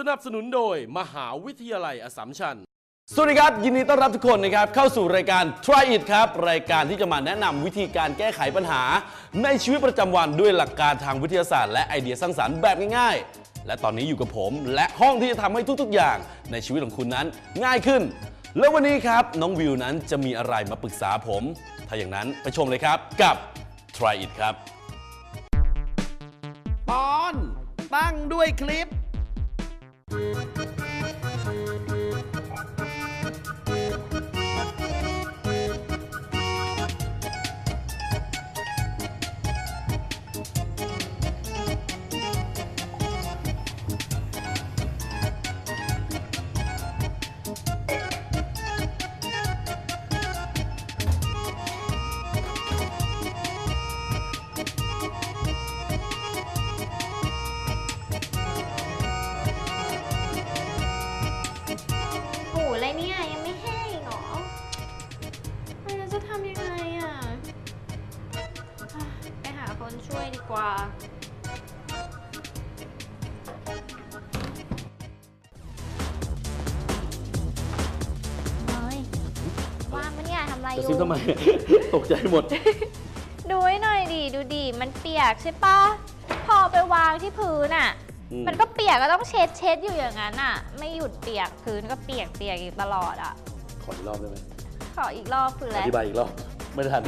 สนับสนุนโดยมหาวิทยาลัยอสสัมชัญ สวัสดีครับ ยินดีต้อนรับทุกคนนะครับ เข้าสู่รายการ Try It ครับ รายการที่จะมาแนะนำวิธีการแก้ไขปัญหา ในชีวิตประจำวันด้วยหลักการทางวิทยาศาสตร์และไอเดียสร้างสรรค์แบบง่ายๆ และตอนนี้อยู่กับผม และห้องที่จะทำให้ทุกๆ อย่าง ในชีวิตของคุณนั้นง่ายขึ้น แล้ววันนี้ครับน้องวิวนั้นจะมีอะไรมาปรึกษาผม ถ้าอย่างนั้นไปชมเลยครับกับ Try It ครับ ตอนตั้งด้วยคลิป โคนช่วยดีกว่า เฮ้ยว่างปะเนี่ยทำอะไรอจะยู่ ซิบทำไม ตกใจหมด ดูให้หน่อยดิดูดิมันเปียกใช่ปะพอไปวางที่พื้นอะ อืม มันก็เปียกก็ต้องเช็ดเช็ดอยู่อย่างนั้นอะ ไม่หยุดเปียกพื้นก็เปียกเปียกอยู่ตลอดอะ ขออีกรอบได้ไหมขออีกรอบคืออะอไรธิบายอีกรอบ ไม่ทัน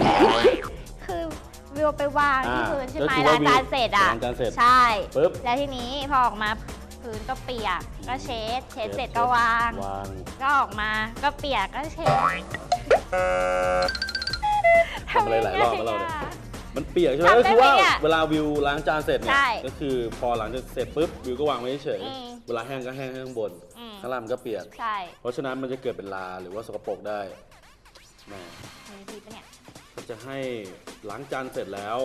คือ วิวไปวางที่อ่าพื้นใช่ไหมก็คือว่าล้างจานเสร็จอะล้างจานเสร็จใช่ปึ๊บ แล้วทีนี้พอออกมาพื้นก็เปียกก็เช็ดเช็ดเสร็จก็วาง วาง ก็ออกมาก็เปียกก็เช็ดทำอะไรหลายรอบแล้วเราเนี่ย ทำยังไงอะ มันเปียกใช่ไหมทำได้ก็คือว่าไหมเนี่ยเวลาวิวล้างจานเสร็จเนี่ใช่ยก็คือพอหลังจากเสร็จปุ๊บวิวก็วางไว้เฉยอืมเวลาแห้งก็แห้งข้างบนอืม ข้างล่างมันก็เปียก ใช่เพราะฉะนั้นมันจะเกิดเป็นลาหรือว่าสกปรกได้แหมมีวิธีปะเนี่ย ก็จะให้ ล้างจานเสร็จแล้ว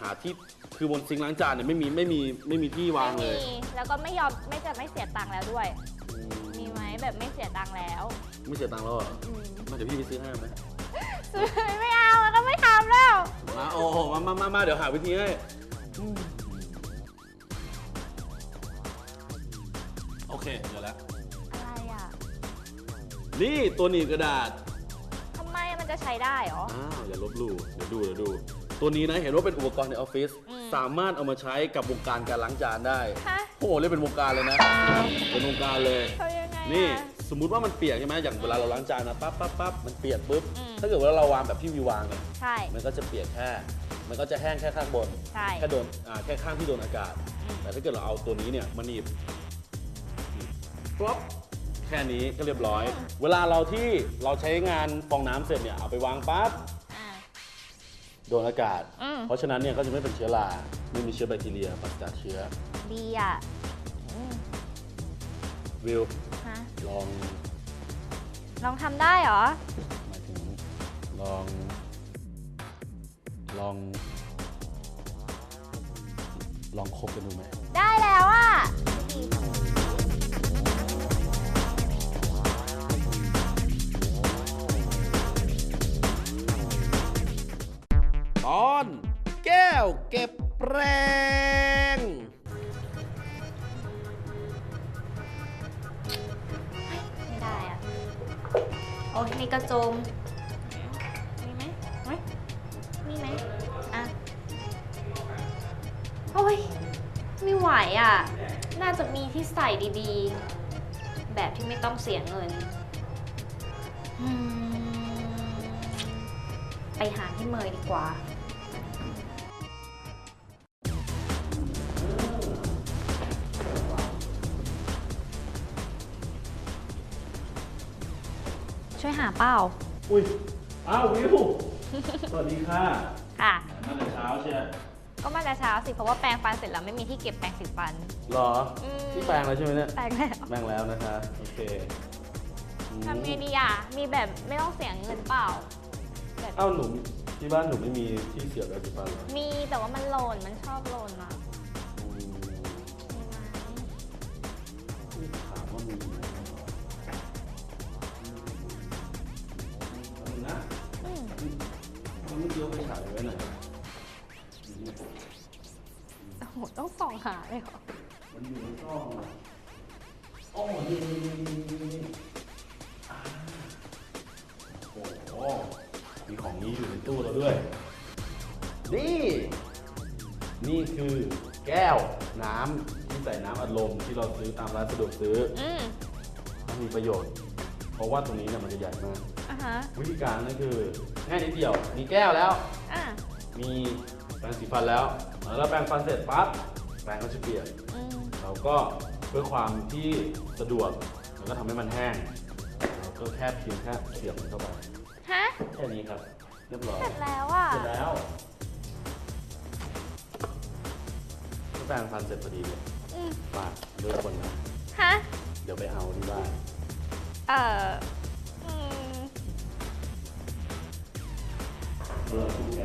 หาที่คือบนซิงค์ล้างจานเนี่ยไม่มีไม่มีไม่มีที่วางเลไม่ยมีแล้วก็ไม่ยอมไม่จะไม่เสียตังค์แล้วด้วย อืมมีไหมแบบไม่เสียตังค์แล้วไม่เสียตังค์แล้วเหรออืมมาเดี๋ยวพี่ไปซื้อให้ไหมซื้อไม่เอาแล้วก็ไม่ทำแล้ว มาโอ้โหมามามามาเดี๋ยวหาวิธีให้โอเคเดี๋ยวแล้วอะไรอะ นี่ตัวหนีบกระดาษทำไมมัน จะใช้ได้เหรอ อ้าวอย่าลบหลู่เดี๋ยวดูเดี๋ยวดู ตัวนี้นะเห็นว่าเป็นอุปกรณ์ในออฟฟิศอืม สามารถเอามาใช้กับวงการการล้างจานได้ ฮะ โอ้โหเรียกเป็นวงการเลยนะ เป็นวงการเลย เขายังไงอะนี่สมมุติว่ามันเปียกใช่ไหมอย่างเวลาเราล้างจานนะปั๊บปั๊บปั๊บมันเปียกปุ๊บ อืม ถ้าเกิดว่าเราวางแบบที่วิววางเนี่ยใช่ มันก็จะเปียกแค่ มันก็จะแห้งแค่ข้างบน ใช่ แค่โดนอ่าแค่ข้างที่โดนอากาศ อืม แต่ถ้าเกิดเราเอาตัวนี้เนี่ยมาหนีบป๊อป แค่นี้ก็เรียบร้อย เวลาเราที่เราใช้งานฟองน้ำเสร็จเนี่ยเอาไปวางปั๊บอ่า โดนอากาศ อืม เพราะฉะนั้นเนี่ยก็จะไม่เป็นเชื้อราไม่มีเชื้อแบคทีเรียปราศจากเชื้อดีอะอืมวิวฮะลองลองทำได้เหรอ หมายถึงลอง ลอง ลองคบกันดูไหม ได้แล้วอะ เก็บแรงไม่ได้อะโอ้ยมีกระโจมมีไหมเฮ้ยมีไหมอะ โอ้ย ไม่ไหวอะ น่าจะมีที่ใส่ดีๆ แบบที่ไม่ต้องเสียเงิน ไปหาที่เมยดีกว่า ช่วยหาเป้าอุ้ยอ้าววิว สวัสดีค่ะค่ะ มาแต่เช้าเชียร์ก็มาแต่เช้าสิเพราะว่าแปรงฟันเสร็จแล้วไม่มีที่เก็บแปรงสีฟัน หรออืม ที่แปลงแล้วใช่ไหมเนี่ยแปรงแล้วแปลงแล้วนะคะโอเคอืมทำไงดีอะมีแบบไม่ต้องเสียเงินเปล่าแบบเอ้าหนูที่บ้านหนูไม่มีที่เสียบแล้วสิบ้านเหรอมีแต่ว่ามันหล่นมันชอบหล่น อะไน่โอ้โหต้องส่องหาเลยเหรอมันอยู่ในกล้องอะอ๋อนี่โอ้โหมีของนี้อยู่ในตู้เราด้วย นี่ นี่คือแก้วน้ำที่ใส่น้ำอัดลมที่เราซื้อตามร้านสะดวกซื้ออมมันมีประโยชน์ ราะว่าตรงนี้เนี่ยมันจะใหญ่มาก อะฮะวิธีการนั่นคือง่ายนิดเดียว มีแก้วแล้ว อะมีแปรงสีฟันแล้วแล้วเราแปรงฟันเสร็จปั๊บแปรงก็จะเปียกอืมเราก็เพื่อความที่สะดวกแล้วก็ทำให้มันแห้งเราก็แค่เพียงแค่เสียบมันเข้าไปฮะแค่นี้ครับ เรียบร้อยเสร็จแล้วอะเสร็จแล้วก็แปรงฟันเสร็จพอดีเลยอืมฝากด้วยคนนะฮะเดี๋ยวไปเอาที่บ้าน เอ่ออืมเบอร์คุณแก